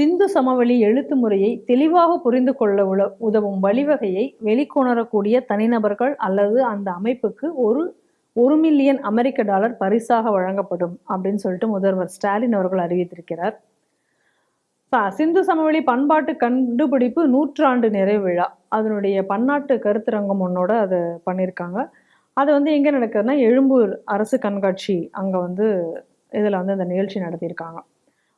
சிந்து சமவெளி எழுத்து முறையை தெளிவாக புரிந்து கொள்ள உல உதவும் வழிவகையை வெளிக்கொணரக்கூடிய தனிநபர்கள் அல்லது அந்த அமைப்புக்கு ஒரு ஒரு மில்லியன் அமெரிக்க டாலர் பரிசாக வழங்கப்படும் அப்படின்னு சொல்லிட்டு முதல்வர் ஸ்டாலின் அவர்கள் அறிவித்திருக்கிறார். சிந்து சமவெளி பண்பாட்டு கண்டுபிடிப்பு நூற்றாண்டு நிறைவு விழா. அதனுடைய பன்னாட்டு கருத்தரங்கம் ஒன்னோட அதை பண்ணியிருக்காங்க. அது வந்து எங்கே நடக்குதுன்னா எழும்பூர் அரசு கண்காட்சி அங்கே வந்து இதில் வந்து அந்த நிகழ்ச்சி நடத்தியிருக்காங்க.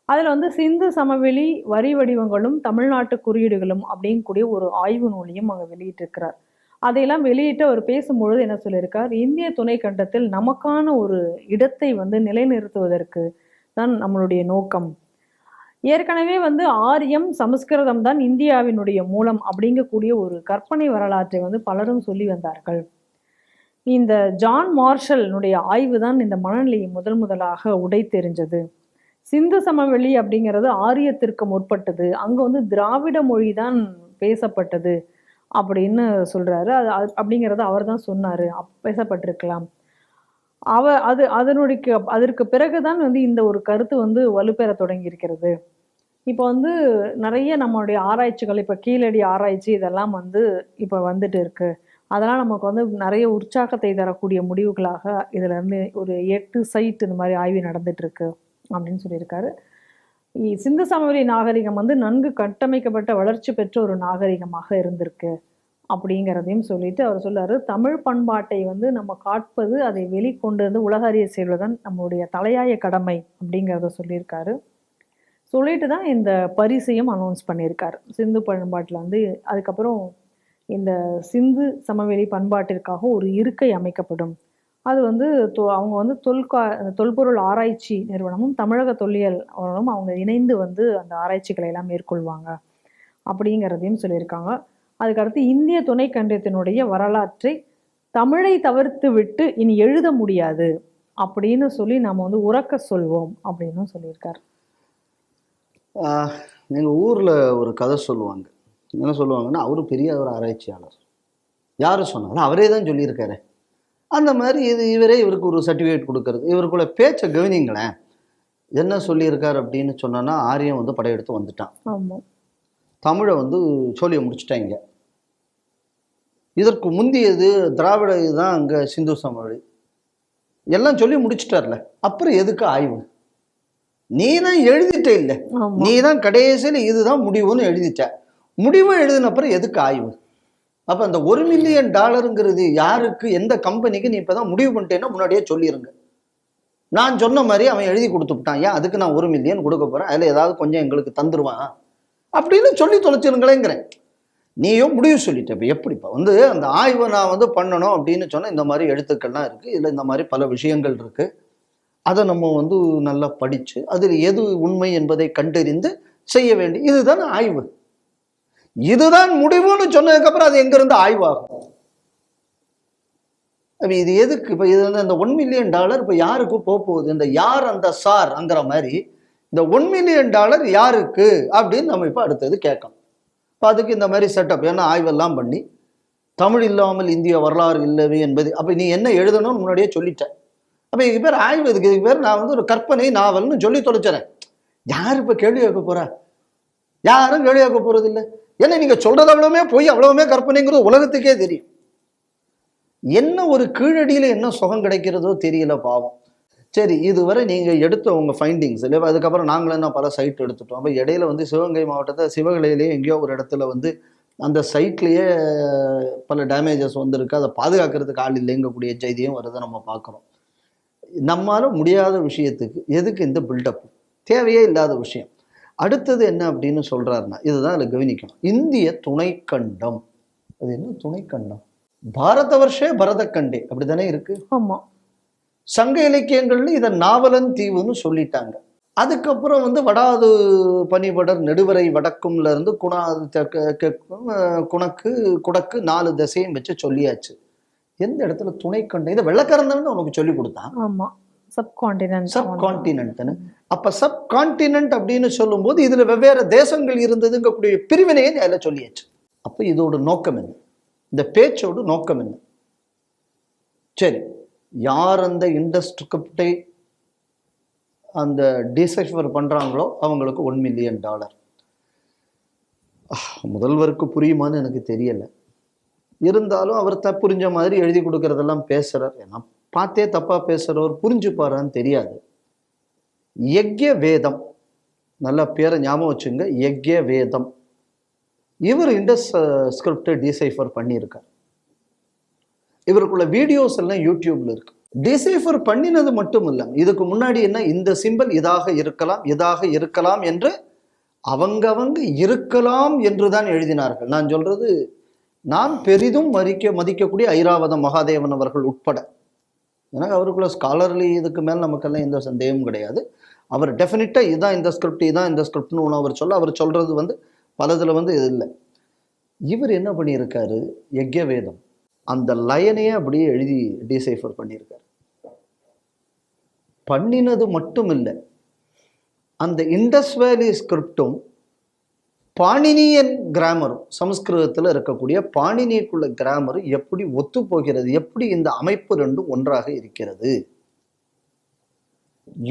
அதில் வந்து சிந்து சமவெளி வரி வடிவங்களும் தமிழ்நாட்டு குறியீடுகளும் அப்படிங்கக்கூடிய ஒரு ஆய்வு நூலையும் அங்கே வெளியிட்டிருக்கிறார். அதையெல்லாம் வெளியிட்டு அவர் பேசும்பொழுது என்ன சொல்லியிருக்கார்? இந்திய துணைக்கண்டத்தில் நமக்கான ஒரு இடத்தை வந்து நிலைநிறுத்துவதற்கு தான் நம்மளுடைய நோக்கம். ஏற்கனவே வந்து ஆரியம் சமஸ்கிருதம் தான் இந்தியாவினுடைய மூலம் அப்படிங்கக்கூடிய ஒரு கற்பனை வரலாற்றை வந்து பலரும் சொல்லி வந்தார்கள். இந்த ஜான் மார்ஷல்னுடைய ஆய்வு தான் இந்த மனநிலையை முதல் முதலாக உடைத்தெறிஞ்சது. சிந்து சமவெளி அப்படிங்கிறது ஆரியத்திற்கு முற்பட்டது. அங்கே வந்து திராவிட மொழி தான் பேசப்பட்டது அப்படின்னு சொல்கிறாரு அது அது- அப்படிங்கிறத அவர் தான் சொன்னார். அப்- பேசப்பட்டிருக்கலாம். அவ அது அதனுடைய அதற்கு பிறகு தான் வந்து இந்த ஒரு கருத்து வந்து வலுப்பெற தொடங்கியிருக்கிறது. இப்போ வந்து நிறைய நம்மளுடைய ஆராய்ச்சிகள் இப்போ கீழடி ஆராய்ச்சி இதெல்லாம் வந்து இப்போ வந்துட்டு இருக்கு. அதெல்லாம் நமக்கு வந்து நிறைய உற்சாகத்தை தரக்கூடிய முடிவுகளாக இதில் இருந்து ஒரு எட்டு சைட் இந்த மாதிரி ஆய்வு நடந்துட்டு இருக்கு. அப்படின்னு சொல்லியிருக்காரு. இ- சிந்து சமவெளி நாகரிகம் வந்து நன்கு கட்டமைக்கப்பட்ட வளர்ச்சி பெற்ற ஒரு நாகரிகமாக இருந்திருக்கு அப்படிங்கிறதையும் சொல்லிட்டு அவர் சொல்லாரு தமிழ் பண்பாட்டை வந்து நம்ம காட்பது அதை வெளிக்கொண்டு வந்து உலக அறிய செய்வதுதான் நம்மளுடைய தலையாய கடமை அப்படிங்கிறத சொல்லியிருக்காரு. சொல்லிட்டு தான் இந்த பரிசையும் அனௌன்ஸ் பண்ணியிருக்காரு. சிந்து பண்பாட்டில் வந்து அதுக்கப்புறம் இந்த சிந்து சமவெளி பண்பாட்டிற்காக ஒரு இருக்கை அமைக்கப்படும். அது வந்து தொ- அவங்க வந்து தொல்கா தொல்பொருள் ஆராய்ச்சி நிறுவனமும் தமிழக தொல்லியல் நிறுவனமும் அவங்க இணைந்து வந்து அந்த ஆராய்ச்சிகளை எல்லாம் மேற்கொள்வாங்க அப்படிங்கிறதையும் சொல்லியிருக்காங்க. அதுக்கடுத்து இந்திய துணை கண்டியத்தினுடைய வரலாற்றை தமிழை தவிர்த்து விட்டு இனி எழுத முடியாது அப்படின்னு சொல்லி நாம் வந்து உறக்க சொல்வோம் அப்படின்னு சொல்லியிருக்காரு. எங்கள் ஊரில் ஒரு கதை சொல்லுவாங்க. என்ன சொல்லுவாங்கன்னா அவரும் பெரிய ஒரு ஆராய்ச்சியாளர். யார் சொன்னாலும் அவரே தான் சொல்லியிருக்காரு. அந்த மாதிரி இது இவரே இவருக்கு ஒரு சர்டிஃபிகேட் கொடுக்கறது. இவருக்குள்ள பேச்சை கவனிங்களேன். என்ன சொல்லியிருக்காரு அப்படின்னு சொன்னோன்னா ஆரியம் வந்து படையெடுத்து வந்துட்டான். தமிழை வந்து சொல்லிய முடிச்சிட்டாங்க இதற்கு முந்தியது திராவிட இதுதான் அங்கே சிந்து சமவெளி. எல்லாம் சொல்லி முடிச்சிட்டார்ல. அப்புறம் எதுக்கு ஆய்வு? நீ தான் எழுதிட்ட இல்லை. நீ தான் கடைசியில் இதுதான் முடிவுன்னு எழுதிட்ட. முடிவு எழுதின அப்புறம் எதுக்கு ஆய்வு? அப்போ அந்த ஒரு மில்லியன் டாலருங்கிறது யாருக்கு எந்த கம்பெனிக்கு நீ இப்போ தான் முடிவு பண்ணிட்டேன்னா முன்னாடியே சொல்லிடுங்க நான் சொன்ன மாதிரி அவன் எழுதி கொடுத்துட்டான் ஏன் அதுக்கு நான் ஒரு மில்லியன் கொடுக்க போகிறேன் அதில் ஏதாவது கொஞ்சம் எங்களுக்கு தந்துடுவான் அப்படின்னு சொல்லி தொலைச்சிருங்களேங்கிறேன். நீயும் முடிவு சொல்லிட்ட. இப்போ எப்படிப்பா? வந்து அந்த ஆய்வை நான் வந்து பண்ணணும் அப்படின்னு சொன்னால் இந்த மாதிரி எழுத்துக்கள்லாம் இருக்குது இதில் இந்த மாதிரி பல விஷயங்கள் இருக்குது அதை நம்ம வந்து நல்லா படித்து அதில் எது உண்மை என்பதை கண்டறிந்து செய்ய வேண்டிய இதுதான் ஆய்வு. இதுதான் முடிவுன்னு சொன்னதுக்கப்புறம் அது எங்கேருந்து ஆய்வாகும்? அப்ப இது எதுக்கு? இப்போ இது வந்து அந்த ஒன் மில்லியன் டாலர் இப்போ யாருக்கு போக போகுது? இந்த யார் அந்த சார்ங்கிற மாதிரி இந்த ஒன் மில்லியன் டாலர் யாருக்கு? அப்படின்னு நம்ம இப்போ அடுத்தது கேட்கணும். இப்போ அதுக்கு இந்த மாதிரி செட்டப் ஏன்னா ஆய்வெல்லாம் பண்ணி தமிழ் இல்லாமல் இந்திய வரலாறு இல்லவே என்பது. அப்போ நீ என்ன எழுதணும்னு முன்னாடியே சொல்லிட்டேன் அப்போ இதுக்கு பேர் ஆய்வு இதுக்கு இதுக்கு பேர் நான் வந்து ஒரு கற்பனை நாவல்னு சொல்லி தொலைச்சிறேன். யார் இப்போ கேள்வி கேட்க போறா? யாரும் கேள்வி போகிறது இல்லை ஏன்னா நீங்கள் சொல்கிறது அவ்வளவுமே போய் அவ்வளவுமே கற்பனைங்கிறது உலகத்துக்கே தெரியும். என்ன ஒரு கீழடியில் என்ன சுகம் கிடைக்கிறதோ தெரியல பாவம். சரி இதுவரை நீங்கள் எடுத்த உங்கள் ஃபைண்டிங்ஸ் இல்லை அதுக்கப்புறம் நாங்களும் என்ன பல சைட் எடுத்துட்டோம். அப்போ இடையில வந்து சிவகங்கை மாவட்டத்தை சிவகலையிலேயே எங்கேயோ ஒரு இடத்துல வந்து அந்த சைட்லேயே பல டேமேஜஸ் வந்திருக்கு. அதை பாதுகாக்கிறதுக்கு ஆள் இல்லைங்கக்கூடிய செய்தியும் வருதை நம்ம பார்க்குறோம். நம்மால முடியாத விஷயத்துக்கு எதுக்கு இந்த பில்டப் தேவையே இல்லாத விஷயம். அடுத்தது என்ன அப்படின்னு சொல்றாருன்னா இதுதான் அதில் கவனிக்கணும். இந்திய துணைக்கண்டம். அது என்ன துணைக்கண்டம்? பாரத வருஷே பரதக்கண்டே அப்படிதானே இருக்கு? ஆமா. சங்க இலக்கியங்கள்ல இதை நாவலன் தீவுன்னு சொல்லிட்டாங்க. அதுக்கப்புறம் வந்து வடாது பனிபடர் நெடுவரை வடக்கும்ல இருந்து குணா குணக்கு குடக்கு நாலு திசையும் வச்சு சொல்லியாச்சு. எந்த இடத்துல துணைக்கண்டம்? இதை வெள்ளக்காரன் உனக்கு சொல்லி கொடுத்தான். ஆமா. சப்கான்டினென்ட் சப் கான்டினென்ட்னு அப்போ சப் கான்டினென்ட் அப்படின்னு சொல்லும்போது இதில் வெவ்வேறு தேசங்கள் இருந்ததுங்கக்கூடிய பிரிவினையை அதில் சொல்லியாச்சு. அப்போ இதோட நோக்கம் என்ன? இந்த பேச்சோட நோக்கம் என்ன? சரி யார் அந்த இண்டஸ்ட்ரிப்டை அந்த டிசைஃபர் பண்ணுறாங்களோ அவங்களுக்கு ஒன் மில்லியன் டாலர் முதல்வருக்கு புரியுமான்னு எனக்கு தெரியலை. இருந்தாலும் அவர் த புரிஞ்ச மாதிரி எழுதி கொடுக்கறதெல்லாம் பேசுகிறார் நான் பார்த்தே தப்பாக பேசுகிறவர் புரிஞ்சுப்பாரான்னு தெரியாது. யக்ய வேதம் நல்ல பேரை ஞாபகம் வச்சுங்க. யக்ய வேதம் இவர் இண்டஸ் ஸ்கிரிப்டை டிசைஃபர் பண்ணியிருக்கார். இவருக்குள்ள வீடியோஸ் எல்லாம் யூடியூப்ல இருக்கு. டிசைஃபர் பண்ணினது மட்டும் இல்லை இதுக்கு முன்னாடி என்ன இந்த சிம்பல் இதாக இருக்கலாம் இதாக இருக்கலாம் என்று அவங்கவங்க இருக்கலாம் என்று தான் எழுதினார்கள். நான் சொல்றது நான் பெரிதும் மதிக்க மதிக்கக்கூடிய ஐராவதம் மகாதேவன் அவர்கள் உட்பட. எனக்கு அவருக்குள்ள ஸ்காலர்லி இதுக்கு மேல் நமக்கெல்லாம் எந்த சந்தேகமும் கிடையாது. அவர் டெஃபினட்டாக இதான் இந்த ஸ்கிரிப்ட் இதான் இந்த ஸ்கிரிப்ட்னு ஒன்று அவர் சொல்ல அவர் சொல்றது வந்து பலதுல வந்து இது இல்லை. இவர் என்ன பண்ணியிருக்காரு? யக்ய வேதம் அந்த லயனையே அப்படியே எழுதி டிசைஃபர் பண்ணியிருக்காரு. பண்ணினது மட்டும் இல்லை. அந்த இண்டஸ் வேலி ஸ்கிரிப்டும் பாணினியன் கிராமரும் சமஸ்கிருதத்தில் இருக்கக்கூடிய பாணினிக்குள்ள கிராமர் எப்படி ஒத்து போகிறது எப்படி இந்த அமைப்பு ரெண்டும் ஒன்றாக இருக்கிறது?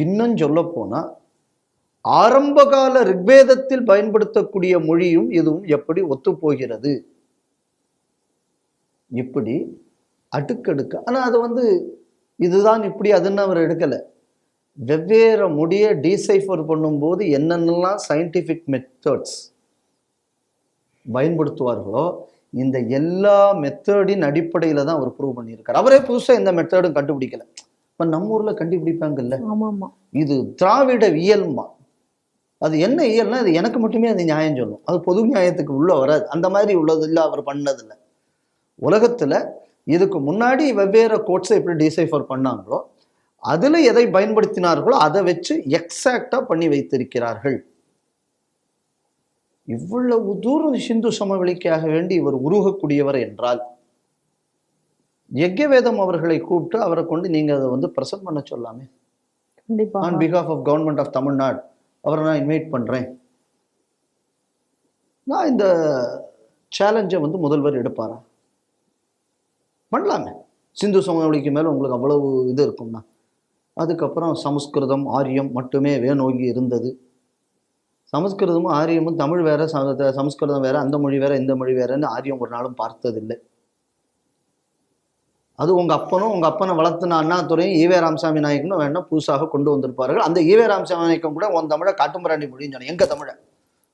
இன்னும் சொல்ல போனா ஆரம்பகால ரிக்வேதத்தில் பயன்படுத்தக்கூடிய மொழியும் இதுவும் எப்படி ஒத்து போகிறது இப்படி அடுக்கடுக்க ஆனால் அது வந்து இதுதான் இப்படி அதுன்னு அவர் எடுக்கலை. வெவ்வேறு மொழியை டீசைஃபர் பண்ணும்போது என்னென்னலாம் சயின்டிஃபிக் மெத்தட்ஸ் பயன்படுத்துவார்களோ இந்த எல்லா மெத்தடின் அடிப்படையில தான் அவர் ப்ரூவ் பண்ணியிருக்காரு. அவரே புதுசா இந்த மெத்தடும் கண்டுபிடிக்கல. இப்ப நம்ம ஊர்ல கண்டுபிடிப்பாங்கல்ல? இது திராவிட இயல்மா அது என்ன இயல்னா அது எனக்கு மட்டுமே அது நியாயம் சொல்லும். அது பொது நியாயத்துக்கு உள்ள வராது. அந்த மாதிரி உள்ளது இல்லை அவர் பண்ணதில்லை. உலகத்துல இதுக்கு முன்னாடி வெவ்வேறு கோட்ஸை எப்படி டிசைஃபர் பண்ணாங்களோ அதுல எதை பயன்படுத்தினார்களோ அதை வச்சு எக்ஸாக்டா பண்ணி வைத்திருக்கிறார்கள். இவ்வளவு தூரம் சிந்து சமவெளிக்காக வேண்டி இவர் உருகக்கூடியவர் என்றால் யக்ஞவேதம் அவர்களை கூப்பிட்டு அவரை கொண்டு நீங்க அதை வந்து பிரசன்ட் பண்ண சொல்லாமே. கண்டிப்பா. ஆன் பிகாஃப் ஆஃப் கவர்மெண்ட் ஆஃப் தமிழ்நாடு அவரை நான் இன்வைட் பண்ணுறேன் நான் இந்த சேலஞ்சை வந்து முதல்வர் எடுப்பாரா? பண்ணலாமே. சிந்து சமவெளிக்கு மேலே உங்களுக்கு அவ்வளவு இது இருக்கும்னா. அதுக்கப்புறம் சமஸ்கிருதம் ஆரியம் மட்டுமே வேணோங்கி இருந்தது. சமஸ்கிருதமும் ஆரியமும் தமிழ் வேற சமஸ்கிருதம் வேற அந்த மொழி வேற இந்த மொழி வேறன்னு ஆரியம் ஒரு நாளும் பார்த்ததில்லை. அது உங்கள் அப்பனும் உங்கள் அப்பனை வளர்த்துன அண்ணாதுரையும் ஈவே ராமசாமி நாயக்கனும் வேணால் புதுசாக கொண்டு வந்திருப்பார்கள். அந்த ஈவே ராமசாமி நாயக்கம் கூட உன் தமிழை காட்டுமிராண்டி மொழின்னு சொன்னேன் எங்கள் தமிழை?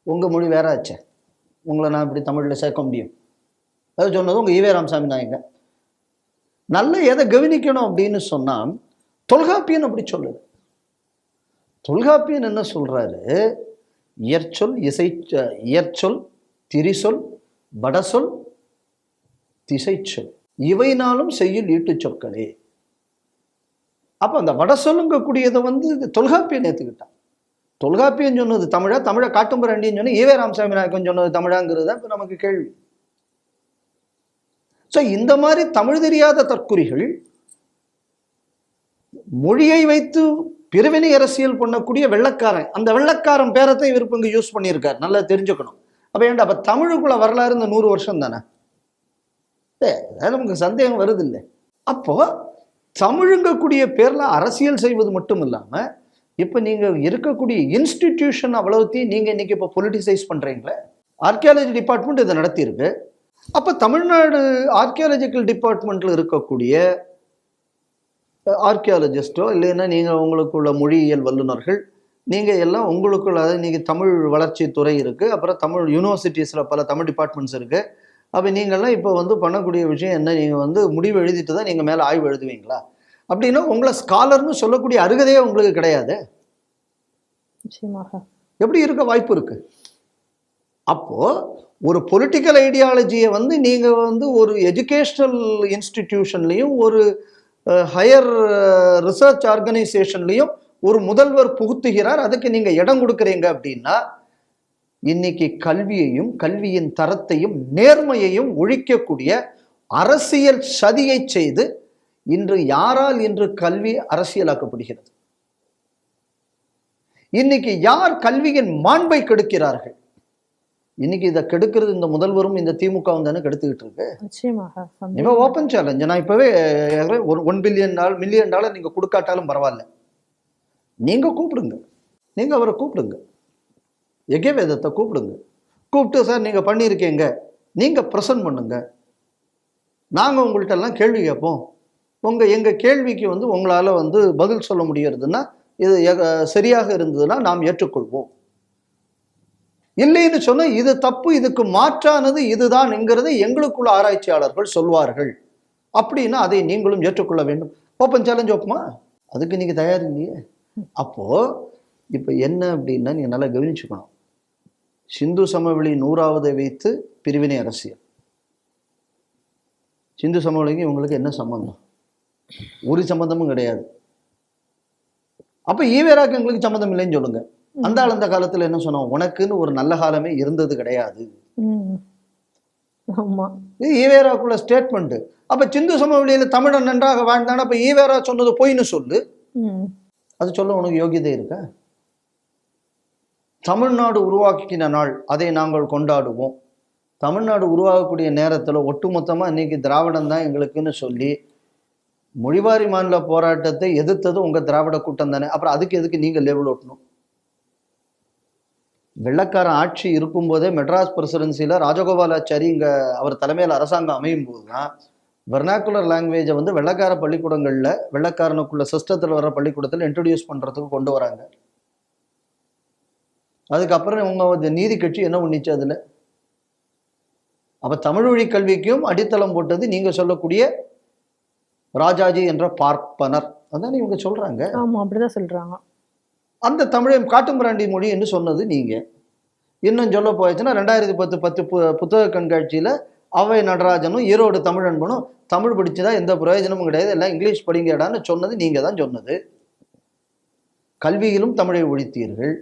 உங்கள் மொழி வேற ஆச்சே. உங்களை நான் இப்படி தமிழில் சேர்க்க முடியும். அது சொன்னது உங்கள் ஈவே ராமசாமி நாயக்கன். நல்ல எதை கவனிக்கணும் அப்படின்னு சொன்னால் தொல்காப்பியன் அப்படி சொல்லுது. தொல்காப்பியன் என்ன சொல்கிறாரு இயற்சொல் இசை இயற்சொல் திரிசொல் வடசொல் திசைச்சொல். இவைனாலும் செய்யுள் ஈட்டு சொற்களே. அப்ப அந்த வட சொல்லுங்கக்கூடியதை வந்து தொல்காப்பியன் ஏற்றுக்கிட்டான் தொல்காப்பியன் சொன்னது தமிழா தமிழை காட்டும்பரண்டின்னு சொன்னால் ஈவே ராமசாமி நாயக்கன் சொன்னது தமிழாங்கிறது தான் நமக்கு கேள்வி. ஸோ இந்த மாதிரி தமிழ் தெரியாத தற்குறிகள் மொழியை வைத்து பிரிவினை அரசியல் பண்ணக்கூடிய வெள்ளக்காரன். அந்த வெள்ளக்காரன் பேரத்தை இவர் இங்கே யூஸ் பண்ணியிருக்காரு. நல்லா தெரிஞ்சுக்கணும். அப்போ ஏன்டா அப்போ தமிழுக்குள்ள வரலாறு இந்த நூறு வருஷம் தானே? ஏ, நமக்கு சந்தேகம் வருது இல்லை அப்போ தமிழுங்கக்கூடிய பேரில் அரசியல் செய்வது மட்டும் இல்லாமல் இப்போ நீங்கள் இருக்கக்கூடிய இன்ஸ்டிடியூஷன் அவ்வளவுத்தையும் நீங்கள் இன்றைக்கி இப்போ பொலிட்டிசைஸ் பண்ணுறீங்களே ஆர்கியாலஜி டிபார்ட்மெண்ட் இதை நடத்தியிருக்கு. அப்போ தமிழ்நாடு ஆர்கியாலஜிக்கல் டிபார்ட்மெண்ட்டில் இருக்கக்கூடிய ஆர்கியாலஜிஸ்டோ இல்லைன்னா நீங்க உங்களுக்குள்ள மொழியியல் வல்லுநர்கள் நீங்க எல்லாம் உங்களுக்குள்ள அதாவது நீங்க தமிழ் வளர்ச்சி துறை இருக்கு அப்புறம் தமிழ் யூனிவர்சிட்டிஸ்ல பல தமிழ் டிபார்ட்மெண்ட்ஸ் இருக்கு. அப்ப நீங்கள்லாம் இப்போ வந்து பண்ணக்கூடிய விஷயம் என்ன? நீங்க வந்து முடிவு எழுதிட்டு தான் நீங்க மேல ஆய்வு எழுதுவீங்களா? அப்படின்னா உங்களை ஸ்காலர்னு சொல்லக்கூடிய அருகதையே உங்களுக்கு கிடையாது. எப்படி இருக்க வாய்ப்பு இருக்கு? அப்போ ஒரு பொலிட்டிக்கல் ஐடியாலஜியை வந்து நீங்க வந்து ஒரு எஜுகேஷனல் இன்ஸ்டிடியூஷன்லையும் ஒரு ஹையர் ரிசர்ச் ஆர்கனைசேஷன்லையும் ஒரு முதல்வர் புகுத்துகிறார். அதுக்கு நீங்க இடம் கொடுக்குறீங்க அப்படின்னா இன்னைக்கு கல்வியையும் கல்வியின் தரத்தையும் நேர்மையையும் ஒழிக்கக்கூடிய அரசியல் சதியை செய்து இன்று யாரால் இன்று கல்வி அரசியலாக்கப்படுகிறது? இன்னைக்கு யார் கல்வியின் மாண்பை கெடுக்கிறார்கள்? இன்னைக்கு இதை கெடுக்கிறது இந்த முதல்வரும் இந்த திமுகவும் தானே கெடுத்துக்கிட்டு இருக்கு. சந்தேகம். ஓப்பன் சேலஞ்ச் நான் இப்பவே ஒரு one billion dollar million dollar நீங்க கொடுக்காட்டாலும் பரவாயில்ல. நீங்க கூப்பிடுங்க. நீங்க அவரை கூப்பிடுங்க. எகே வேதத்தை கூப்பிடுங்க. கூப்பிட்டு சார் நீங்க பண்ணியிருக்கீங்க. நீங்க ப்ரெசன்ட் பண்ணுங்க. நாங்க உங்கள்ட்ட எல்லாம் கேள்வி கேட்போம். உங்க எங்க கேள்விக்கு வந்து உங்களால வந்து பதில் சொல்ல முடியறதுன்னா இது சரியாக இருந்ததுன்னா நாம் ஏற்றுக்கொள்வோம். இல்லைன்னு சொன்னால் இது தப்பு இதுக்கு மாற்றானது இதுதான்ங்கிறதை எங்களுக்குள்ள ஆராய்ச்சியாளர்கள் சொல்வார்கள். அப்படின்னா அதை நீங்களும் ஏற்றுக்கொள்ள வேண்டும். ஓப்பன் சேலஞ்ச் ஓப்பமா அதுக்கு நீங்கள் தயார் இல்லையே. அப்போ இப்போ என்ன அப்படின்னா நீங்கள் நல்லா கவனிச்சுக்கணும். சிந்து சமவெளி நூறாவதை வைத்து பிரிவினை அரசியல். சிந்து சமவெளிக்கு இவங்களுக்கு என்ன சம்பந்தம்? ஒரு சம்பந்தமும் கிடையாது. அப்போ ஈவேராக்கு எங்களுக்கு சம்மந்தம் இல்லைன்னு சொல்லுங்கள் அந்த ஆள் அந்த காலத்துல என்ன சொன்னோம்? உனக்குன்னு ஒரு நல்ல காலமே இருந்தது கிடையாது. இது ஈவேராக்குள்ள ஸ்டேட்மெண்ட் அப்ப சிந்து சமவெளியில தமிழன் நன்றாக வாழ்ந்தான? அப்ப ஈவேரா சொன்னது பொய்ன்னு சொல்லு. அது சொல்ல உனக்கு யோகியதை இருக்கா? தமிழ்நாடு உருவாக்கின நாள் அதை நாங்கள் கொண்டாடுவோம். தமிழ்நாடு உருவாகக்கூடிய நேரத்துல ஒட்டுமொத்தமா இன்னைக்கு திராவிடம் தான் எங்களுக்குன்னு சொல்லி மொழிவாரி மாநில போராட்டத்தை எதிர்த்தது உங்க திராவிட கூட்டம் தானே? அப்புறம் அதுக்கு எதுக்கு நீங்க லேபிள் ஓட்டணும்? வெள்ளக்காரன் ஆட்சி இருக்கும்போதே மெட்ராஸ் பிரசிடென்சியில் ராஜகோபாலாச்சாரி இங்கே அவர் தலைமையில் அரசாங்கம் அமையும் போது தான் வெர்னாக்குலர் லாங்குவேஜை வந்து வெள்ளக்கார பள்ளிக்கூடங்களில் வெள்ளக்காரனுக்குள்ள சிஸ்டத்தில் வர பள்ளிக்கூடத்தில் இன்ட்ரடியூஸ் பண்ணுறதுக்கு கொண்டு வராங்க. அதுக்கப்புறம் உங்க நீதி கட்சி என்ன பண்ணிச்சு அதில்? அப்போ தமிழ் வழி கல்விக்கும் அடித்தளம் போட்டது நீங்கள் சொல்லக்கூடிய ராஜாஜி என்ற பார்ப்பனர். அதான் இவங்க சொல்கிறாங்க ஆமாம் அப்படிதான் சொல்கிறாங்க அந்த தமிழை காட்டுமிராண்டி மொழி என்று சொன்னது நீங்கள் இன்னும் சொல்ல போயிடுச்சுன்னா ரெண்டாயிரத்தி பத்து பத்து பு- புத்தக கண்காட்சியில் அவை நடராஜனும் ஈரோடு தமிழ் அன்பனும் தமிழ் படிச்சதா எந்த பிரயோஜனமும் கிடையாது. எல்லாம் இங்கிலீஷ் படிங்கடான்னு சொன்னது நீங்கள் தான் சொன்னது. கல்வியிலும் தமிழை ஒழித்தீர்கள்.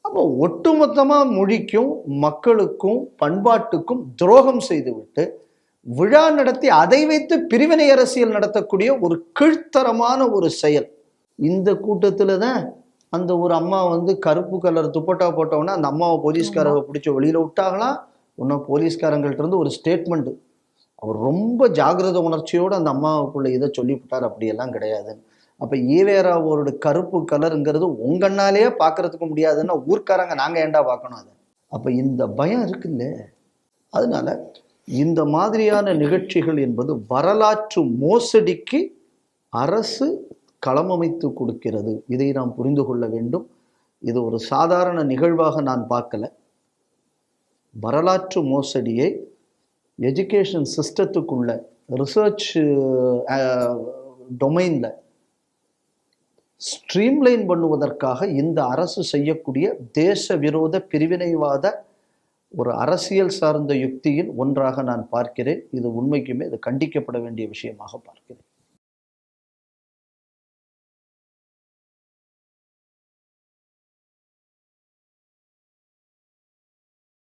அப்போ ஒட்டுமொத்தமாக மொழிக்கும் மக்களுக்கும் பண்பாட்டுக்கும் துரோகம் செய்துவிட்டு விழா நடத்தி அதை வைத்து பிரிவினை அரசியல் நடத்தக்கூடிய ஒரு கீழ்த்தரமான ஒரு செயல். இந்த கூட்டத்தில் தான் அந்த ஒரு அம்மா வந்து கருப்பு கலர் துப்பட்டா போட்டவுடனே அந்த அம்மாவை போலீஸ்காரங்க பிடிச்சி வெளியில விட்டாங்களாம். இன்னும் போலீஸ்காரங்கள்ட்ட இருந்து ஒரு ஸ்டேட்மெண்ட் அவர் ரொம்ப ஜாகிரத உணர்ச்சியோடு அந்த அம்மாவுக்குள்ள இதை சொல்லிவிட்டார். அப்படியெல்லாம் கிடையாது. அப்ப ஈவேராவோட கருப்பு கலருங்கிறது உங்கன்னாலேயே பார்க்கறதுக்கு முடியாதுன்னா ஊர்க்காரங்க நாங்க ஏன்டா பார்க்கணும் அதை? அப்ப இந்த பயம் இருக்குல்ல. அதனால இந்த மாதிரியான நிகழ்ச்சிகள் என்பது வரலாற்று மோசடிக்கு அரசு களமமைத்து கொடுக்கிறது. இதை நாம் புரிந்து கொள்ள வேண்டும். இது ஒரு சாதாரண நிகழ்வாக நான் பார்க்கல. வரலாற்று மோசடியை எஜுகேஷன் சிஸ்டத்துக்குள்ள ரிசர்ச் டொமைனில் ஸ்ட்ரீம்லைன் பண்ணுவதற்காக இந்த அரசு செய்யக்கூடிய தேச விரோத பிரிவினைவாத ஒரு அரசியல் சார்ந்த யுக்தியில் ஒன்றாக நான் பார்க்கிறேன். இது உண்மைக்குமே இது கண்டிக்கப்பட வேண்டிய விஷயமாக பார்க்கிறேன்.